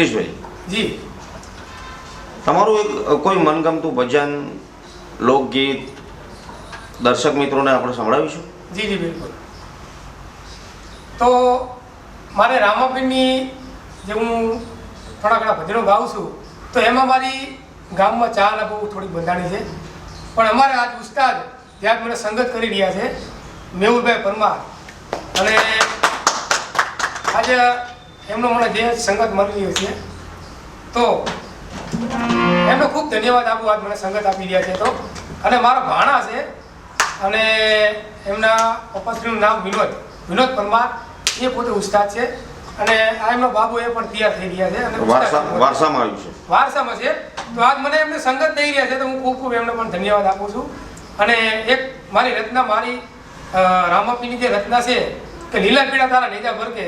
જગદીશભાઈ. જી. તમારું એક કોઈ મનગમતું ભજન લોકગીત દર્શક મિત્રોને આપણે સંભળાવીશું? જી જી બિલકુલ. તો મારે રામાપીરની જે હું થોડા ઘણા ભજનો ગાઉં છું તો એમાં મારી ગામમાં ચાલ બહુ થોડીક બંધાણી છે. પણ અમારે આજ ઉસ્તાદ જ્યાં મને સંગત કરી રહ્યા છે મેહુલભાઈ પરમાર. અને આજે એમનો મને જે સંગત મળી રહ્યો છે તો એમનો ખૂબ ધન્યવાદ આપું આજ મને સંગત આપી રહ્યા છે તો. અને મારા ભાણા છે અને એમના પપ્પાશ્રીનું નામ વિનોદ. વિનોદ પરમાર એ પોતે ઉસ્તાદ છે. અને આ એમનો બાબુ એ પણ તૈયાર થઈ રહ્યા છે અને વારસામાં આવ્યું છે. વારસામાં છે. તો આજ મને એમને સંગત દઈ રહ્યા છે તો હું ખૂબ ખૂબ એમને પણ ધન્યવાદ આપું છું. અને એક મારી રચના મારી રામાપીની જે રચના છે કે લીલા પીળા તારા નેજા ભરકે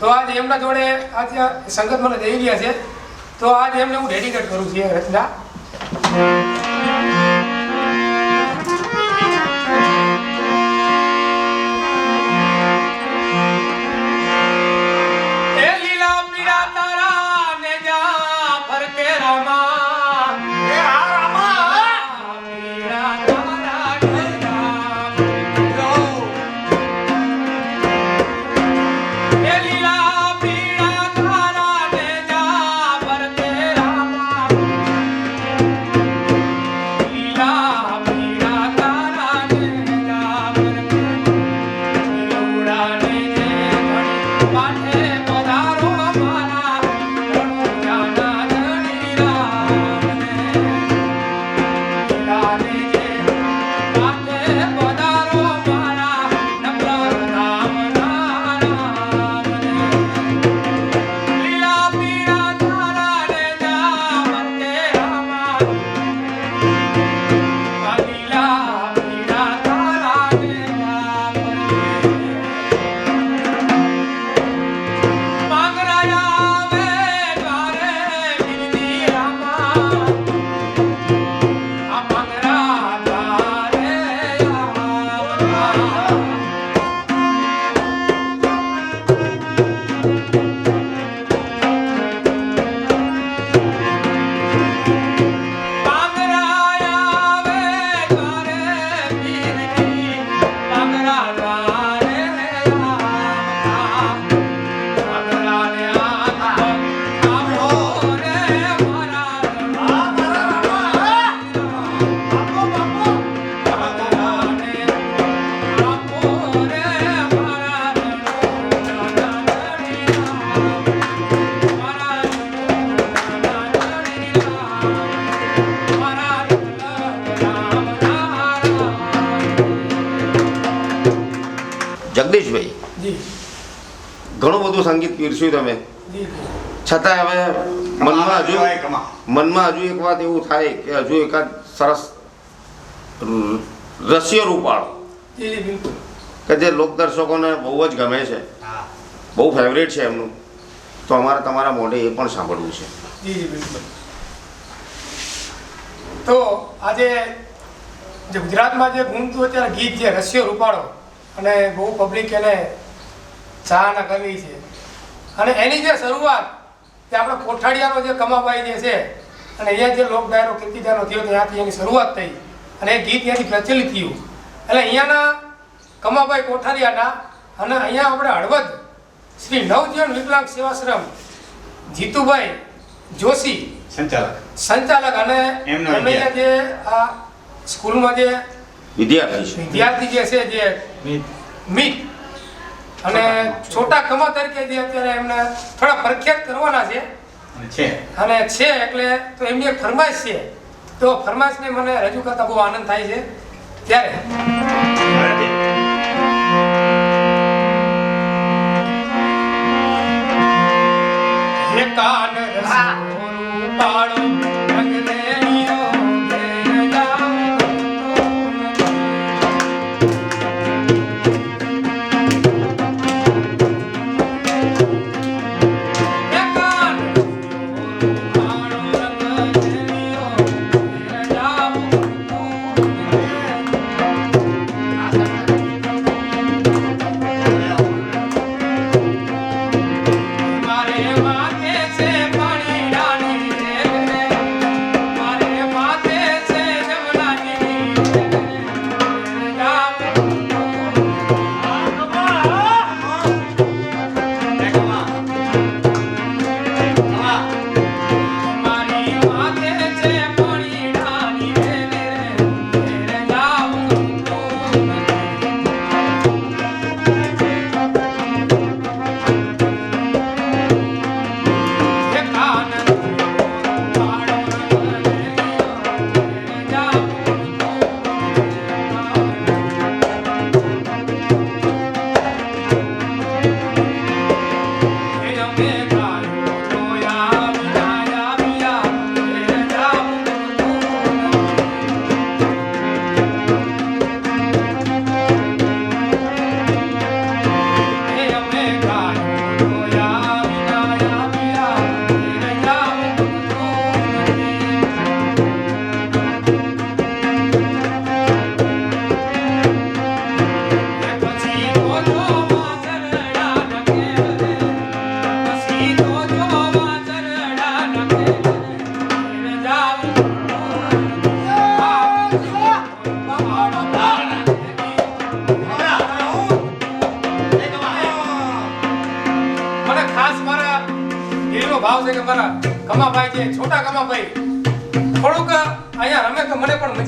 તો આજ એમના જોડે આજે સંગત મને દઈ રહ્યા છે. તો આજ એમને હું ડેડિકેટ કરું છું રચના. ઘણું બધું સંગીત પીરસ્યું તમે. છતાંય છતાં હવે મનમાં હજુ મનમાં હજુ એક વાત એવું થાય કે હજુ એકાદ સરસ રસ્ય રૂપાળો. જી કે જે લોકદર્શકોને બહુ જ ગમે છે. બહુ ફેવરેટ છે એમનું. તો અમારે તમારા મોઢે એ પણ સાંભળવું છે. તો આજે જે ગુજરાતમાં જે ગુમતું અત્યારે ગીત જે રસ્ય રૂપાળો અને બહુ પબ્લિક એને ચાહના કવિ છે. અને એની જે શરૂઆત તે આપણે કોઠાડિયાનો જે કમાબાઈ જે છે અને અહીંયા જે લોક ડાયરો કીર્તિદાનો થયો ત્યાંથી એની શરૂઆત થઈ. અને એ ગીત ત્યાંથી પ્રચલિત થયું. એટલે અહીંયાના કમાબાઈ કોઠારિયાના અને અહીંયા આપણે હળવદ શ્રી નવજીવન વિકલાંગ સેવાશ્રમ જીતુભાઈ જોશી સંચાલક. સંચાલક અને એમને જે આ સ્કૂલમાં જે વિદ્યાર્થી છે. વિદ્યાર્થી જે છે જે મીત. અને છોટા કમા તરીકે જે અત્યારે એમને થોડા પ્રખ્યાત કરવાના છે. અને છે. અને છે એટલે તો એમની એક ફરમાઈશ છે. તો ફરમાઈશને મને રજૂ કરતા બહુ આનંદ થાય છે. ત્યારે. કાન રસ પાડો.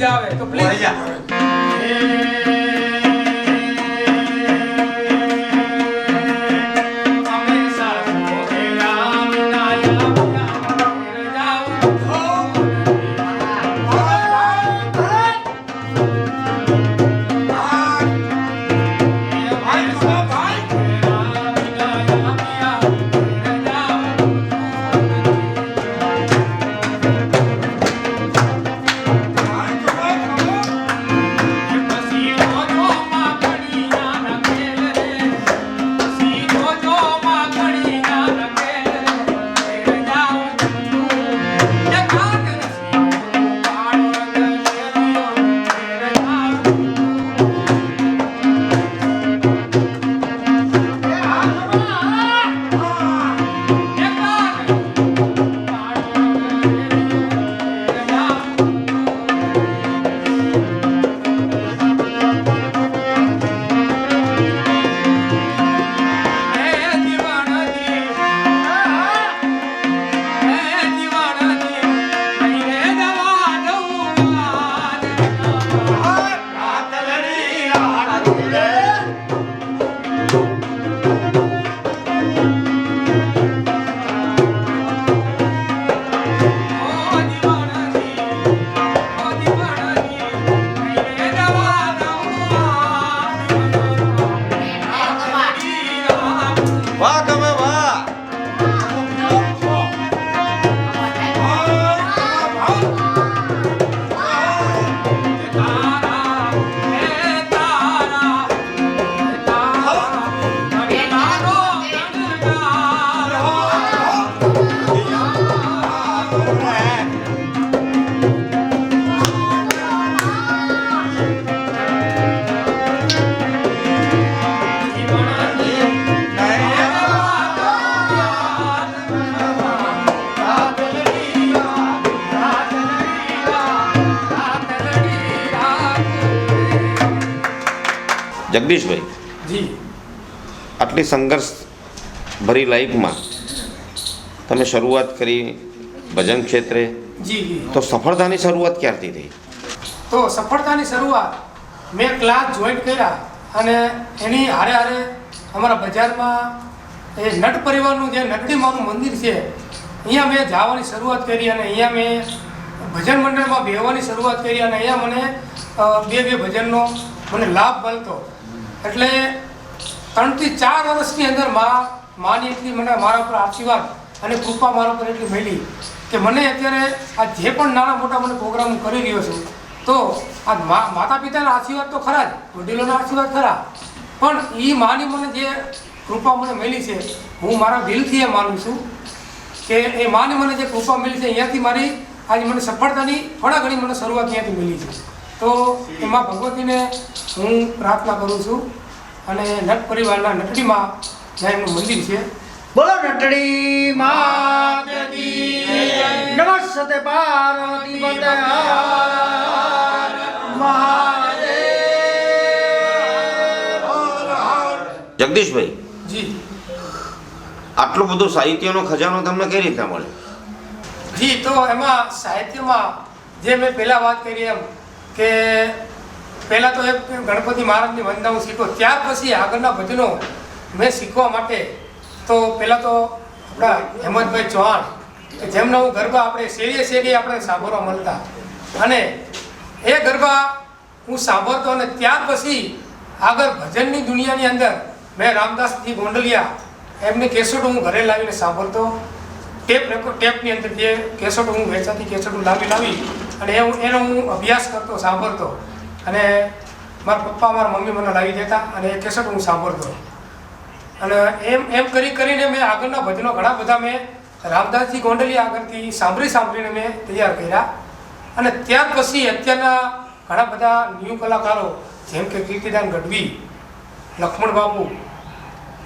મજા આવે. તો પ્લીઝ જગદીશભાઈ. જી. આટલી સંઘર્ષ ભરી લાઈફમાં તમે શરૂઆત કરી ભજન ક્ષેત્રે. તો સફળતાની શરૂઆત ક્યારથી થઈ? તો સફળતાની શરૂઆત મેં ક્લાસ જોઈન કર્યા અને એની હારે હારે અમારા બજારમાં એ નટ પરિવારનું જે નટડીમાનું મંદિર છે અહીંયા મેં જવાની શરૂઆત કરી અને અહીંયા મેં ભજન મંડળમાં બેહવાની શરૂઆત કરી અને અહીંયા મને બે બે ભજનનો મને લાભ મળતો. એટલે ત્રણથી ચાર વર્ષની અંદર મા, માની એટલી મને મારા ઉપર આશીર્વાદ અને કૃપા મારા ઉપર એટલી મળી કે મને અત્યારે આ જે પણ નાના મોટા મને પ્રોગ્રામ કરી રહ્યો છું, તો આ માતા પિતાના આશીર્વાદ તો ખરા જ, વડીલોના આશીર્વાદ ખરા. પણ એ માની મને જે કૃપા મને મળી છે, હું મારા દિલથી એ માનું છું કે એ માની મને જે કૃપા મળી છે, અહીંયાથી મારી આજે મને સફળતાની થોડા ઘણી મને શરૂઆત અહીંયાથી મળી છે. તો એમાં ભગવતીને હું પ્રાર્થના કરું છું અને નટ પરિવારના નટડીમાં જ્યાં એમનું મંદિર છે. બોલો નટડી નમસ્તે પાર્વતી જગદીશભાઈ જી. આટલું બધું સાહિત્યનો ખજાનો તમને કઈ રીતે મળે? જી તો એમાં સાહિત્યમાં જે મેં પહેલાં વાત કરી એમ કે પહેલાં તો એક ગણપતિ મહારાજની વંદના હું શીખ્યો ત્યાર પછી આગળના ભજનો મેં શીખવા માટે તો પહેલાં તો આપણા હેમંતભાઈ ચૌહાણ, કે જેમના હું ગરબા આપણે શેરીએ શેરીએ આપણે સાંભળવા મળતા. અને એ ગરબા હું સાંભળતો અને ત્યાર પછી આગળ ભજનની દુનિયાની અંદર મેં રામદાસજી ગોંડલિયા, એમની કેસેટો હું ઘરે લાવીને સાંભળતો. ટેપ ટેપની અંદર જે કેસેટો હું વેચાતી, કેસેટો લાવી લાવી અને એ હું, એનો હું અભ્યાસ કરતો, સાંભળતો. અને મારા પપ્પા, મારા મમ્મી મને લાવી દેતા અને એ કેસેટ હું સાંભળતો. અને એમ એમ કરી કરીને મેં આગળના ભજનો ઘણા બધા મેં રામદાસજી ગોંડલી આગળથી સાંભળી સાંભળીને મેં તૈયાર કર્યા. અને ત્યાર પછી અત્યારના ઘણા બધા ન્યૂ કલાકારો, જેમ કે કીર્તિદાન ગઢવી, લક્ષ્મણ બાબુ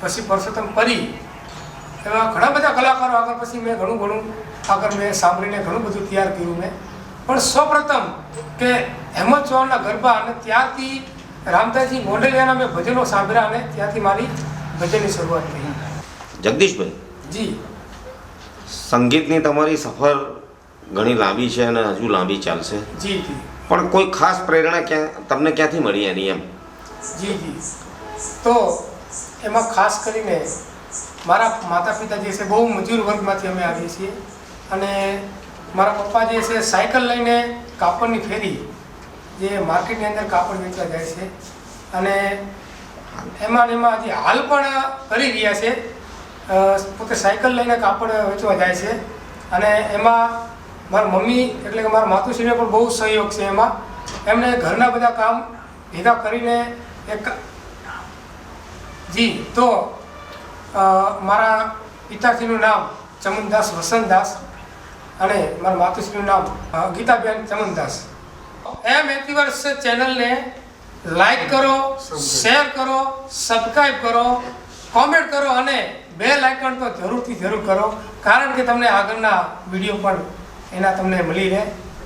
પછી પરસોત્તમ પરી, એવા ઘણા બધા કલાકારો આગળ પછી મેં ઘણું ઘણું આગળ મેં સાંભળીને ઘણું બધું તૈયાર કર્યું મેં. પણ સૌપ્રથમ કે હેમંત ચૌહાણના ગરબા અને ત્યારથી રામદાસજી ગોંડલિયાના મેં ભજનો સાંભળ્યા અને ત્યાંથી મારી ભજનની શરૂઆત થઈ. જગદીશભાઈ? જી. સંગીતની તમારી સફર ઘણી લાંબી છે અને હજુ લાંબી ચાલશે. જી જી. પણ કોઈ ખાસ પ્રેરણા ક્યાં તમને ક્યાંથી મળી એની એમ? જી જી. તો એમાં ખાસ કરીને મારા માતા પિતા જે છે બહુ મજૂર વર્ગમાંથી અમે આવીએ છીએ અને મારા પપ્પા જે છે, સાયકલ લઈને કાપડની ફેરી, જે માર્કેટની અંદર કાપડ વેચવા જાય છે. અને એમાં એમાં હજી હાલ પણ કરી રહ્યા છે. પોતે સાયકલ લઈને કાપડ વેચવા જાય છે. અને એમાં મારા મમ્મી એટલે કે મારા માતુશ્રીને પણ બહુ સહયોગ છે એમાં. એમને ઘરના બધા કામ ભેગા કરીને એક જી, તો મારા પિતાજીનું નામ ચમનદાસ વસંતદાસ અને મારા માતુશ્રીનું નામ ગીતાબેન ચમનદાસ. એમ એટીવર્સ ચેનલને લાઈક કરો, શેર કરો સબસ્ક્રાઈબ કરો, કોમેન્ટ કરો અને બે લાઇકન તો જરૂરથી જરૂર કરો, કારણ કે તમને આગળના વીડિયો પણ એના તમને મળી રહે.